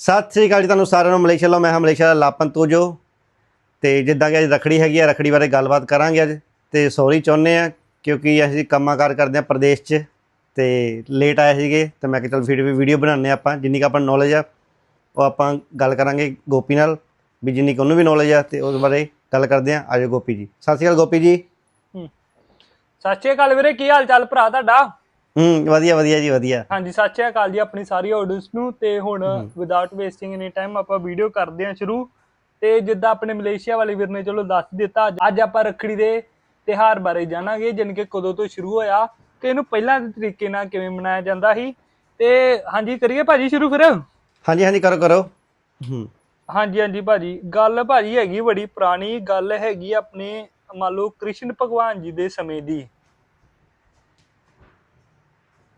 ਸਤਿ ਸ੍ਰੀ ਅਕਾਲ ਜੀ ਤੁਹਾਨੂੰ ਸਾਰਿਆਂ ਨੂੰ, ਮਲੇਸ਼ੀਆ ਲੋ ਮੈਂ ਹਾਂ ਮਲੇਸ਼ੀਆ ਦਾ ਲਾਪਨ ਤੋਜੋ। ਤੇ ਜਿੱਦਾਂ ਕਿ ਅੱਜ ਰਖੜੀ ਹੈਗੀ ਆ, ਰਖੜੀ ਬਾਰੇ ਗੱਲਬਾਤ ਕਰਾਂਗੇ ਅੱਜ। ਤੇ ਸੌਰੀ ਚਾਹੁੰਦੇ ਆ, ਕਿਉਂਕਿ ਅਸੀਂ ਕੰਮਾਂ-ਕਾਰ ਕਰਦੇ ਆ ਪ੍ਰਦੇਸ਼ 'ਚ, ਤੇ ਲੇਟ ਆਏ ਸੀਗੇ, ਤੇ ਮੈਂ ਕਿਹਾ ਚਲ ਫਿਰ ਵੀਡੀਓ ਬਣਾਉਂਦੇ ਹਾਂ ਆਪਾਂ, ਜਿੰਨੀ ਕੁ ਆਪਾਂ ਨੌਲੇਜ ਆ, ਉਹ ਆਪਾਂ ਗੱਲ ਕਰਾਂਗੇ ਗੋਪੀ ਨਾਲ, ਵੀ ਜਿੰਨੀ ਕੁ ਉਹਨੂੰ ਵੀ ਨੌਲੇਜ ਆ, ਤੇ ਉਸ ਬਾਰੇ ਗੱਲ ਕਰਦੇ ਆ ਆਜੋ ਗੋਪੀ ਜੀ। ਸਤਿ ਸ੍ਰੀ ਅਕਾਲ ਗੋਪੀ ਜੀ। ਸਤਿ ਸ਼੍ਰੀ ਅਕਾਲ ਵੀਰੇ, ਕੀ ਹਾਲ ਚਾਲ ਭਰਾ ਤੁਹਾਡਾ? ਹੂੰ ਵਧੀਆ ਵਧੀਆ ਜੀ ਵਧੀਆ। ਹਾਂਜੀ ਸਤਿ ਸ਼੍ਰੀ ਅਕਾਲ ਜੀ ਆਪਣੀ ਸਾਰੀ ਆਡੀਅנס ਨੂੰ। ਤੇ ਹੁਣ ਵਿਦਆਊਟ ਵੇਸਟਿੰਗ ਐਨੀ ਟਾਈਮ ਆਪਾਂ ਵੀਡੀਓ ਕਰਦੇ ਹਾਂ ਸ਼ੁਰੂ। ਤੇ ਜਿੱਦਾਂ ਆਪਣੇ ਮਲੇਸ਼ੀਆ ਵਾਲੇ ਵੀਰ ਨੇ ਚਲੋ ਦੱਸ ਦਿੱਤਾ ਅੱਜ- ਆਪਾਂ ਰੱਖੜੀ ਦੇ ਤਿਹਾਰ ਬਾਰੇ ਜਾਣਾਂਗੇ ਜਾਣੀ ਕਿ ਕਦੋਂ ਤੋਂ ਸ਼ੁਰੂ ਹੋਇਆ ਤੇ ਇਹਨੂੰ ਪਹਿਲਾਂ ਦੇ ਤਰੀਕੇ ਨਾਲ ਕਿਵੇਂ ਮਨਾਇਆ ਜਾਂਦਾ ਸੀ। ਤੇ ਹਾਂਜੀ ਕਰੀਏ ਭਾਜੀ ਸ਼ੁਰੂ ਫਿਰ? ਹਾਂਜੀ ਹਾਂਜੀ ਕਰੋ ਕਰੋ। ਹੂੰ। ਹਾਂਜੀ ਹਾਂਜੀ ਭਾਜੀ ਗੱਲ ਭਾਜੀ ਹੈਗੀ ਬੜੀ ਪੁਰਾਣੀ ਗੱਲ ਹੈਗੀ ਆਪਣੇ ਮੰਨ ਲਓ ਕ੍ਰਿਸ਼ਨ ਭਗਵਾਨ ਜੀ ਦੇ ਸਮੇਂ ਦੀ।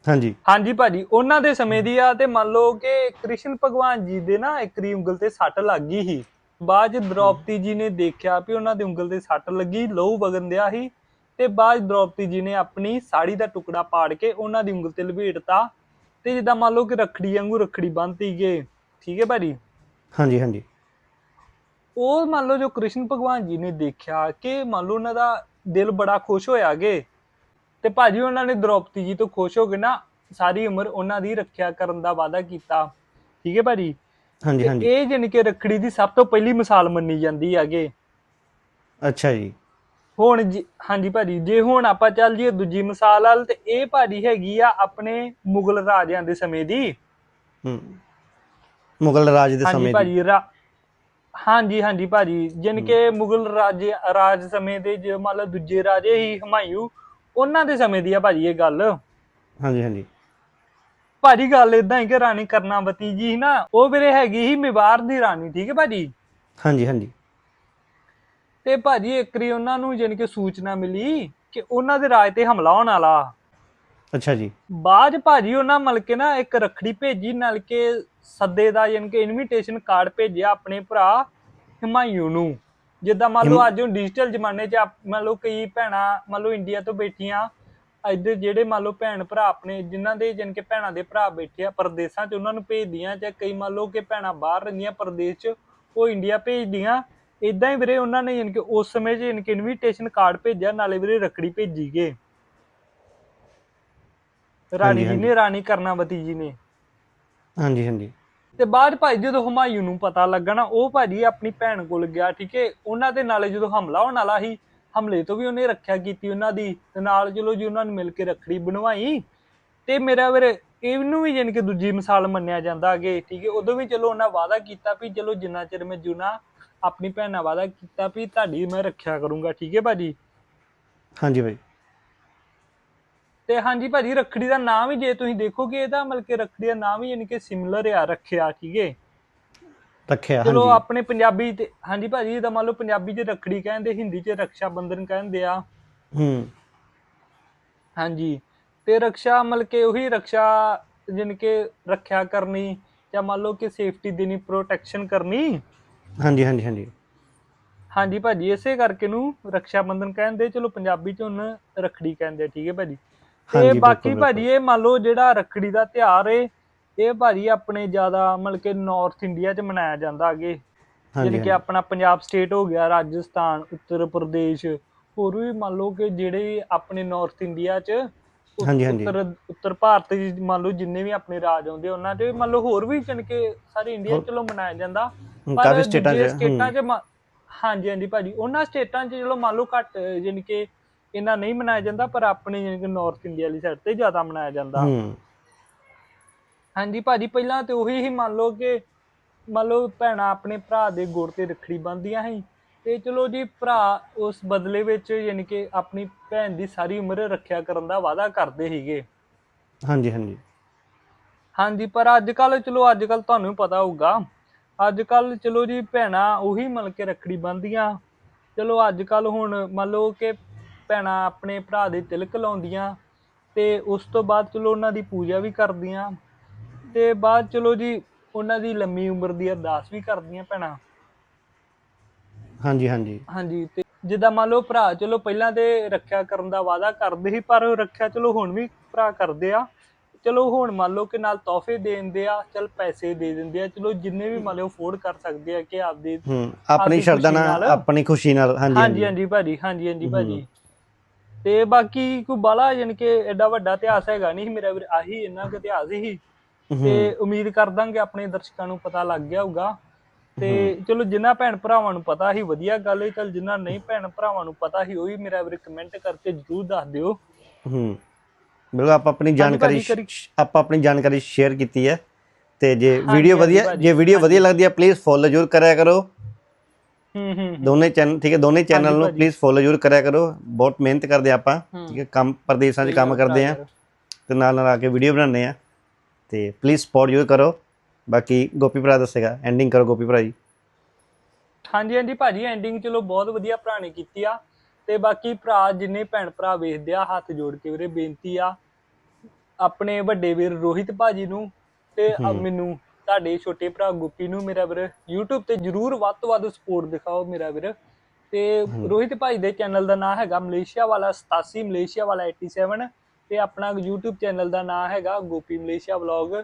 ਹਾਂਜੀ। ਹਾਂਜੀ ਭਾਜੀ ਉਹਨਾਂ ਦੇ ਸਮੇਂ ਦੀ ਆ ਤੇ ਮੰਨ ਲਓ ਕਿ ਕ੍ਰਿਸ਼ਨ ਭਗਵਾਨ ਜੀ ਦੇ ਨਾ ਇੱਕ ਦੀ ਉਂਗਲ ਤੇ ਸੱਟ ਲੱਗ ਗਈ ਸੀ। ਬਾਅਦ 'ਚ ਦ੍ਰੋਪਦੀ ਜੀ ਨੇ ਦੇਖਿਆ ਵੀ ਉਹਨਾਂ ਦੀ ਉਂਗਲ ਤੇ ਸੱਟ ਲੱਗੀ ਲਹੂ ਵਗਣ ਦਿਆ ਸੀ ਤੇ ਬਾਅਦ 'ਚ ਦ੍ਰੋਪਦੀ ਜੀ ਨੇ ਆਪਣੀ ਸਾੜੀ ਦਾ ਟੁਕੜਾ ਪਾੜ ਕੇ ਉਹਨਾਂ ਦੀ ਉਂਗਲ ਤੇ ਲਪੇਟਤਾ ਤੇ ਜਿੱਦਾਂ ਮੰਨ ਲਓ ਕਿ ਰੱਖੜੀ ਵਾਂਗੂ ਰੱਖੜੀ ਬੰਨ੍ਹਤੀ ਗਏ ਠੀਕ ਹੈ ਭਾਜੀ? ਹਾਂਜੀ ਹਾਂਜੀ। ਉਹ ਮੰਨ ਲਓ ਜੋ ਕ੍ਰਿਸ਼ਨ ਭਗਵਾਨ ਜੀ ਨੇ ਦੇਖਿਆ ਕਿ ਮੰਨ ਲਓ ਉਹਨਾਂ ਦਾ ਦਿਲ ਬੜਾ ਖੁਸ਼ ਹੋਇਆ ਗੇ। ਤੇ ਭਾਜੀ ਉਹਨਾਂ ਨੇ ਦ੍ਰੋਪਦੀ ਜੀ ਤੋਂ ਖੁਸ਼ ਹੋ ਕੇ ਨਾ ਸਾਰੀ ਉਮਰ ਉਹਨਾਂ ਦੀ ਰੱਖਿਆ ਕਰਨ ਦਾ ਵਾਅਦਾ ਕੀਤਾ। ਠੀਕ ਹੈ ਭਾਜੀ? ਹਾਂਜੀ ਹਾਂਜੀ। ਇਹ ਜਾਣੀ ਕਿ ਰੱਖੜੀ ਦੀ ਸਭ ਤੋਂ ਪਹਿਲੀ ਮਿਸਾਲ ਮੰਨੀ ਜਾਂਦੀ ਹੈਗੇ। ਅੱਛਾ ਜੀ। ਹੁਣ ਹਾਂਜੀ ਭਾਜੀ ਜੇ ਹੁਣ ਆਪਾਂ ਚੱਲ ਜੀਏ ਦੂਜੀ ਮਿਸਾਲ ਵੱਲ ਤੇ ਇਹ ਭਾਜੀ ਹੈਗੀ ਆ ਆਪਣੇ ਮੁਗਲ ਰਾਜਿਆਂ ਦੇ ਸਮੇਂ ਦੀ। ਹੂੰ। ਮੁਗਲ ਰਾਜ ਦੇ ਸਮੇਂ ਦੀ। ਭਾਜੀ ਹਾਂਜੀ ਹਾਂਜੀ ਭਾਜੀ ਜਿਨ ਕਿ ਮੁਗਲ ਰਾਜ ਰਾਜ ਸਮੇਂ ਦੇ ਜੇ ਮੰਨ ਲਓ ਦੂਜੇ ਰਾਜੇ ਹੀ ਹਮਾਯੂ ਉਹਨਾਂ ਦੇ ਸਮੇਂ ਦੀ ਆ ਭਾਜੀ ਇਹ ਗੱਲ। ਹਾਂਜੀ ਹਾਂਜੀ। ਭਾਜੀ ਗੱਲ ਇਦਾਂ ਹੀ ਕਿ ਰਾਣੀ ਕਰਨਾਵਤੀ ਜੀ ਨਾ ਉਹ ਵੀਰੇ ਹੈਗੀ ਸੀ ਮੇਵਾਰ ਦੀ ਰਾਣੀ ਠੀਕ ਹੈ ਭਾਜੀ? ਹਾਂਜੀ ਹਾਂਜੀ। ਤੇ ਭਾਜੀ ਇੱਕ ਵਾਰੀ ਉਹਨਾਂ ਨੂੰ ਜਾਣੀ ਕਿ ਸੂਚਨਾ ਮਿਲੀ ਕਿ ਉਹਨਾਂ ਦੇ ਰਾਜ ਤੇ ਹਮਲਾ ਹੋਣ ਵਾਲਾ। ਅੱਛਾ ਜੀ। ਬਾਅਦ ਭਾਜੀ ਉਹਨਾਂ ਮਲ ਕੇ ਨਾ ਇੱਕ ਰਖੜੀ ਭੇਜੀ ਨਾਲ ਕੇ ਸੱਦੇ ਦਾ ਯਾਨੀ ਕਿ ਇਨਵੀਟੇਸ਼ਨ ਕਾਰਡ ਭੇਜਿਆ ਆਪਣੇ ਭਰਾ ਹਿਮਾਯੂ ਨੂੰ। ਜਿੱਦਾਂ ਮੰਨ ਲਓ ਅੱਜ ਹੁਣ ਡਿਜੀਟਲ ਜ਼ਮਾਨੇ 'ਚ ਆਪ- ਮੰਨ ਲਓ ਕਈ ਭੈਣਾਂ ਮੰਨ ਲਓ ਇੰਡੀਆ ਤੋਂ ਬੈਠੀਆਂ ਇੱਧਰ ਜਿਹੜੇ ਮੰਨ ਲਓ ਭੈਣ ਭਰਾ ਆਪਣੇ ਜਿਨ੍ਹਾਂ ਦੇ ਜਾਣੀ ਕਿ ਭੈਣਾਂ ਦੇ ਭਰਾ ਬੈਠੇ ਆ ਪਰਦੇਸਾਂ 'ਚ ਉਹਨਾਂ ਨੂੰ ਭੇਜਦੀਆਂ ਜਾਂ ਕਈ ਮੰਨ ਲਓ ਕਿ ਭੈਣਾਂ ਬਾਹਰ ਰਹਿੰਦੀਆਂ ਪਰਦੇਸ 'ਚ ਉਹ ਇੰਡੀਆ ਭੇਜਦੀਆਂ। ਇਦਾਂ ਹੀ ਵੀਰੇ ਉਹਨਾਂ ਨੇ ਯਾਨੀ ਕਿ ਉਸ ਸਮੇਂ 'ਚ ਯਾਨੀ ਕਿ ਇਨਵੀਟੇਸ਼ਨ ਕਾਰਡ ਭੇਜਿਆ ਨਾਲੇ ਵੀਰੇ ਰਖੜੀ ਭੇਜੀ ਗਏ। ਰਾਣੀ ਜੀ ਹਾਂਜੀ। ਨੇ ਰਾਣੀ ਕਰਨਾਵਤੀ ਜੀ ਨੇ। ਹਾਂਜੀ ਹਾਂਜੀ। ਤੇ ਬਾਅਦ ਭਾਈ ਜਦੋਂ ਹੁਮਾਯੂ ਨੂੰ ਪਤਾ ਲੱਗਾ ਨਾ ਉਹ ਭਾਜੀ ਆਪਣੀ ਭੈਣ ਕੋਲ ਗਿਆ, ਠੀਕ ਹੈ ਉਹਨਾਂ ਦੇ ਨਾਲੇ ਜਦੋਂ ਹਮਲਾ ਹੋਣ ਵਾਲਾ ਸੀ, ਹਮਲੇ ਤੋਂ ਵੀ ਉਹਨੇ ਰੱਖਿਆ ਕੀਤੀ ਉਹਨਾਂ ਦੀ, ਤੇ ਨਾਲ ਚਲੋ ਜੀ ਉਹਨਾਂ ਨੂੰ ਮਿਲ ਕੇ ਰੱਖੜੀ ਬਣਵਾਈ। ਤੇ ਮੇਰਾ ਵੀਰ, ਇਹਨੂੰ ਵੀ ਜਾਣੀ ਕਿ ਦੂਜੀ ਮਿਸਾਲ ਮੰਨਿਆ ਜਾਂਦਾ ਅਗੇ, ਠੀਕ ਹੈ ਉਦੋਂ ਵੀ ਚਲੋ ਉਹਨਾਂ ਵਾਅਦਾ ਕੀਤਾ ਵੀ ਚਲੋ ਜਿੰਨਾ ਚਿਰ ਮੈਂ ਜੁਨਾ, ਆਪਣੀ ਭੈਣ ਨਾਲ ਵਾਅਦਾ ਕੀਤਾ ਵੀ ਤੁਹਾਡੀ ਮੈਂ ਰੱਖਿਆ ਕਰੂੰਗਾ, ਠੀਕ ਹੈ ਭਾਜੀ? ਹਾਂਜੀ ਭਾਈ। ਤੇ ਹਾਂਜੀ ਭਾਜੀ ਰੱਖੜੀ ਦਾ ਨਾਮ ਵੀ ਜੇ ਤੁਸੀਂ ਦੇਖੋਗੇ ਇਹਦਾ ਮਤਲਬ ਕਿ ਰੱਖੜੀ ਦਾ ਨਾਮ ਵੀ ਯਾਨੀ ਕਿ ਸਿਮਿਲਰ ਆ ਰੱਖਿਆ ਠੀਕ। ਹੈ ਰੱਖਿਆ ਚਲੋ ਹਾਂਜੀ। ਆਪਣੇ ਪੰਜਾਬੀ ਤੇ ਹਾਂਜੀ ਭਾਜੀ ਇਹਦਾ ਮੰਨ ਲਓ ਪੰਜਾਬੀ 'ਚ ਰੱਖੜੀ ਕਹਿੰਦੇ ਹਿੰਦੀ 'ਚ ਰਕਸ਼ਾ ਬੰਧਨ ਕਹਿੰਦੇ ਆ। ਹੂੰ। ਹਾਂਜੀ ਤੇ ਰਕਸ਼ਾ ਮਤਲਬ ਕਿ ਉਹੀ ਰਕਸ਼ਾ ਜਿਨ ਕਿ ਰੱਖਿਆ ਕਰਨੀ ਜਾਂ ਮੰਨ ਲਓ ਕਿ ਸੇਫਟੀ ਦੇਣੀ ਪ੍ਰੋਟੈਕਸ਼ਨ ਕਰਨੀ। ਹਾਂਜੀ ਹਾਂਜੀ ਹਾਂਜੀ। ਹਾਂਜੀ ਭਾਜੀ ਇਸੇ ਕਰਕੇ ਨੂੰ ਰਕਸ਼ਾ ਬੰਧਨ ਕਹਿੰਦੇ ਚਲੋ ਪੰਜਾਬੀ 'ਚ ਹੁਣ ਰੱਖੜੀ ਕਹਿੰਦੇ ਆ, ਠੀਕ ਹੈ ਭਾਜੀ। ਤੇ ਬਾਕੀ ਭਾਜੀ ਇਹ ਮੰਨ ਲਓ ਜਿਹੜਾ ਰੱਖੜੀ ਦਾ ਤਿਉਹਾਰ ਏ ਇਹ ਭਾਜੀ ਆਪਣੇ ਜ਼ਿਆਦਾ ਮਤਲਬ ਕਿ ਨਾਰਥ ਇੰਡੀਆ 'ਚ ਮਨਾਇਆ ਜਾਂਦਾ ਅੱਗੇ। ਜਿਵੇਂ ਕਿ ਆਪਣਾ ਪੰਜਾਬ ਸਟੇਟ ਹੋ ਗਿਆ ਰਾਜਸਥਾਨ ਉੱਤਰ ਪ੍ਰਦੇਸ਼ ਹੋਰ ਵੀ ਮੰਨ ਲਓ ਕਿ ਜਿਹੜੇ ਆਪਣੇ ਨਾਰਥ ਇੰਡੀਆ 'ਚ ਉ- ਹਾਂਜੀ, ਹਾਂਜੀ। ਉੱਤਰ ਉੱਤਰ ਭਾਰਤ 'ਚ ਮੰਨ ਲਓ ਜਿੰਨੇ ਵੀ ਆਪਣੇ ਰਾਜ ਆਉਂਦੇ ਉਹਨਾਂ 'ਚ ਮੰਨ ਲਓ ਹੋਰ ਵੀ ਜਾਣੀ ਕਿ ਸਾਰੇ ਇੰਡੀਆ 'ਚ ਚਲੋ ਮਨਾਇਆ ਜਾਂਦਾ। ਪਰ ਸਟੇਟਾਂ 'ਚ ਹਾਂਜੀ ਹਾਂਜੀ ਭਾਜੀ ਉਹਨਾਂ ਸਟੇਟਾਂ 'ਚ ਚਲੋ ਮੰਨ ਲਓ ਘੱਟ ਜਾਣੀ ਕਿ ਇੰਨਾ ਨਹੀਂ ਮਨਾਇਆ ਜਾਂਦਾ ਪਰ ਆਪਣੇ ਜਾਣੀ ਕਿ ਨਾਰਥ ਇੰਡੀਆ ਵਾਲੀ ਸਾਈਡ ਤੇ ਜ਼ਿਆਦਾ ਮਨਾਇਆ ਜਾਂਦਾ। ਹੂੰ। ਹਾਂਜੀ ਭਾਜੀ ਪਹਿਲਾਂ ਤੇ ਉਹੀ ਹੀ ਮੰਨ ਲਓ ਕਿ ਮੰਨ ਲਓ ਭੈਣਾਂ ਆਪਣੇ ਭਰਾ ਦੇ ਗੁੜ ਤੇ ਰੱਖੜੀ ਬੰਨ੍ਹਦੀਆਂ ਸੀ ਤੇ ਚਲੋ ਜੀ ਭਰਾ ਉਸ ਬਦਲੇ ਵਿੱਚ ਯਾਨੀ ਕਿ ਆਪਣੀ ਭੈਣ ਦੀ ਸਾਰੀ ਉਮਰ ਰੱਖਿਆ ਕਰਨ ਦਾ ਵਾਅਦਾ ਕਰਦੇ ਸੀਗੇ। ਹਾਂਜੀ ਹਾਂਜੀ। ਹਾਂਜੀ ਪਰ ਅੱਜ ਕੱਲ ਚਲੋ ਅੱਜ ਕੱਲ ਤੁਹਾਨੂੰ ਪਤਾ ਹੋਊਗਾ ਅੱਜ ਕੱਲ ਚਲੋ ਜੀ ਭੈਣਾਂ ਉਹੀ ਮਿਲ ਕੇ ਰੱਖੜੀ ਬੰਨ੍ਹਦੀਆਂ ਚਲੋ ਅੱਜ ਕੱਲ ਹੁਣ ਮੰਨ ਲਓ ਕਿ ਭੈਣਾਂ ਆਪਣੇ ਭਰਾ ਦੇ ਤਿਲਕ ਲਾਉਂਦੀਆਂ ਤੇ ਉਸ ਤੋਂ ਬਾਅਦ ਚਲੋ ਉਹਨਾਂ ਦੀ ਪੂਜਾ ਵੀ ਕਰਦੀਆਂ ਤੇ ਬਾਅਦ ਚਲੋ ਜੀ ਉਹਨਾਂ ਦੀ ਲੰਮੀ ਉਮਰ ਦੀ ਅਰਦਾਸ ਵੀ ਕਰਦੀਆਂ ਭੈਣਾਂ। ਹਾਂਜੀ ਹਾਂਜੀ। ਹਾਂਜੀ ਤੇ ਜਿੱਦਾਂ ਮੰਨ ਲਓ ਭਰਾ ਚਲੋ ਪਹਿਲਾਂ ਤੇ ਰੱਖਿਆ ਕਰਨ ਦਾ ਵਾਅਦਾ ਕਰਦੇ ਸੀ ਪਰ ਉਹ ਰੱਖਿਆ ਚਲੋ ਹੁਣ ਵੀ ਭਰਾ ਕਰਦੇ ਆ। ਚਲੋ ਹੁਣ ਮੰਨ ਲਓ ਕਿ ਨਾਲ ਤੋਹਫੇ ਦੇ ਦਿੰਦੇ ਆ ਚਲ ਪੈਸੇ ਦੇ ਦਿੰਦੇ ਆ ਚਲੋ ਜਿੰਨੇ ਵੀ ਮੰਨ ਲਓ ਅਫੋਰਡ ਕਰ ਸਕਦੇ ਆ ਕਿ ਆਪਦੇ ਹੂੰ ਆਪਣੀ ਸ਼ਰਧਾ ਨਾਲ ਨਾਲ। ਆਪਣੀ ਖੁਸ਼ੀ ਨਾਲ ਹਾਂਜੀ। ਹਾਂਜੀ ਹਾਂਜੀ ਭਾਜੀ ਹਾਂਜੀ ਹਾਂਜੀ ਭਾਜੀ। ਤੇ ਬਾਕੀ ਕੋਈ ਬਾਲਾ ਜਾਣੀ ਕਿ ਐਡਾ ਵੱਡਾ ਇਤਿਹਾਸ ਹੈਗਾ ਨਹੀਂ ਮੇਰਾ ਵੀਰ ਆਹੀ ਇੰਨਾ ਕੁ ਇਤਿਹਾਸ ਹੀ ਤੇ ਉਮੀਦ ਕਰ ਦਾਂਗੇ ਆਪਣੇ ਦਰਸ਼ਕਾਂ ਨੂੰ ਪਤਾ ਲੱਗ ਗਿਆ ਹੋਊਗਾ। ਤੇ ਚਲੋ ਜਿਨ੍ਹਾਂ ਭੈਣ ਭਰਾਵਾਂ ਨੂੰ ਪਤਾ ਸੀ ਵਧੀਆ ਗੱਲ ਹੈ ਚਲ ਜਿਨ੍ਹਾਂ ਨਹੀਂ ਭੈਣ ਭਰਾਵਾਂ ਨੂੰ ਪਤਾ ਸੀ ਉਹ ਵੀ ਮੇਰਾ ਵੀਰ ਕਮੈਂਟ ਕਰਕੇ ਜਰੂਰ ਦੱਸ ਦਿਓ। ਹੂੰ। ਬਿਲਕੁਲ ਆਪਾਂ ਆਪਣੀ ਜਾਣਕਾਰੀ ਆਪਾਂ ਆਪਣੀ ਜਾਣਕਾਰੀ ਸ਼ੇਅਰ ਕੀਤੀ ਹੈ। ਤੇ ਜੇ ਵੀਡੀਓ ਵਧੀਆ ਜੇ ਵੀਡੀਓ ਵਧੀਆ ਲੱਗਦੀ ਹੈ ਪਲੀਜ਼ ਫੋਲੋ ਜ਼ਰੂਰ ਕਰਿਆ ਕਰੋ। ਹੂੰ ਹੂੰ ਦੋਨੇ ਚੈਨਲ ਠੀਕ ਹੈ ਦੋਨੇ ਚੈਨਲ ਨੂੰ। ਪਲੀਜ਼ ਫੋਲੋ ਜ਼ਰੂਰ ਕਰਿਆ ਕਰੋ। ਬਹੁਤ ਮਿਹਨਤ ਕਰਦੇ ਆਪਾਂ। ਠੀਕ ਹੈ ਕੰਮ ਪ੍ਰਦੇਸ਼ਾਂ 'ਚ ਕੰਮ ਕਰਦੇ ਆ। ਤੇ ਨਾਲ ਨਾਲ ਆ ਕੇ ਵੀਡੀਓ ਬਣਾਉਂਦੇ ਆ। ਤੇ ਪਲੀਜ਼ ਸਪੋਰਟ ਜ਼ਰੂਰ ਕਰੋ। ਬਾਕੀ ਗੋਪੀ ਭਰਾ ਦੱਸੇਗਾ। ਐਂਡਿੰਗ ਕਰੋ ਗੋਪੀ ਭਰਾ ਜੀ। ਹਾਂਜੀ ਹਾਂਜੀ ਭਾਜੀ ਐਂਡਿੰਗ ਚਲੋ ਬਹੁਤ ਵਧੀਆ ਭਰਾ ਨੇ ਕੀਤੀ ਆ। ਤੇ ਬਾਕੀ ਭਰਾ ਜਿੰਨੇ ਭੈਣ ਭਰਾ ਵੇਖਦੇ ਆ ਹੱਥ ਜੋੜ ਕੇ ਵੀਰੇ ਬੇਨਤੀ ਆ। ਆਪਣੇ ਵੱਡੇ ਵੀਰ ਰੋਹਿਤ ਭਾਜੀ ਨੂੰ ਤੇ ਮੈਨੂੰ ਤੁਹਾਡੇ ਛੋਟੇ ਭਰਾ ਗੁੱਪੀ ਨੂੰ ਮੇਰਾ ਵੀਰ YouTube ਤੇ ਜਰੂਰ ਵੱਧ ਤੋਂ ਵੱਧ ਸਪੋਰਟ ਦਿਖਾਓ ਮੇਰਾ ਵੀਰ। ਤੇ ਰੋਹਿਤ ਭਾਈ ਦੇ ਚੈਨਲ ਦਾ ਨਾਮ ਹੈਗਾ ਮਲੇਸ਼ੀਆ ਵਾਲਾ 87 ਮਲੇਸ਼ੀਆ ਵਾਲਾ 87 ਤੇ ਆਪਣਾ YouTube ਚੈਨਲ ਦਾ ਨਾਮ ਹੈਗਾ ਗੋਪੀ ਮਲੇਸ਼ੀਆ ਵਲੌਗ।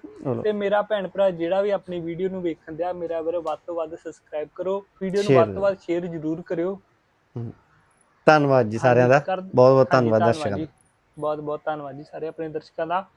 ਤੇ ਮੇਰਾ ਭੈਣ ਭਰਾ ਜਿਹੜਾ ਵੀ ਆਪਣੀ ਵੀਡੀਓ ਨੂੰ ਵੇਖਣ ਦਿਆ ਮੇਰਾ ਵੀਰ ਵੱਧ ਤੋਂ ਵੱਧ ਸਬਸਕ੍ਰਾਈਬ ਕਰੋ। ਵੀਡੀਓ ਨੂੰ ਵੱਧ ਤੋਂ ਵੱਧ ਸ਼ੇਅਰ ਜ਼ਰੂਰ ਕਰਿਓ। ਧੰਨਵਾਦ ਜੀ ਸਾਰਿਆਂ ਦਾ। ਬਹੁਤ ਬਹੁਤ ਧੰਨਵਾਦ ਦਰਸ਼ਕਾਂ ਦਾ। ਬਹੁਤ ਬਹੁਤ ਧੰਨਵਾਦ ਜੀ ਸਾਰੇ ਆਪਣੇ ਦਰਸ਼ਕਾਂ ਦਾ।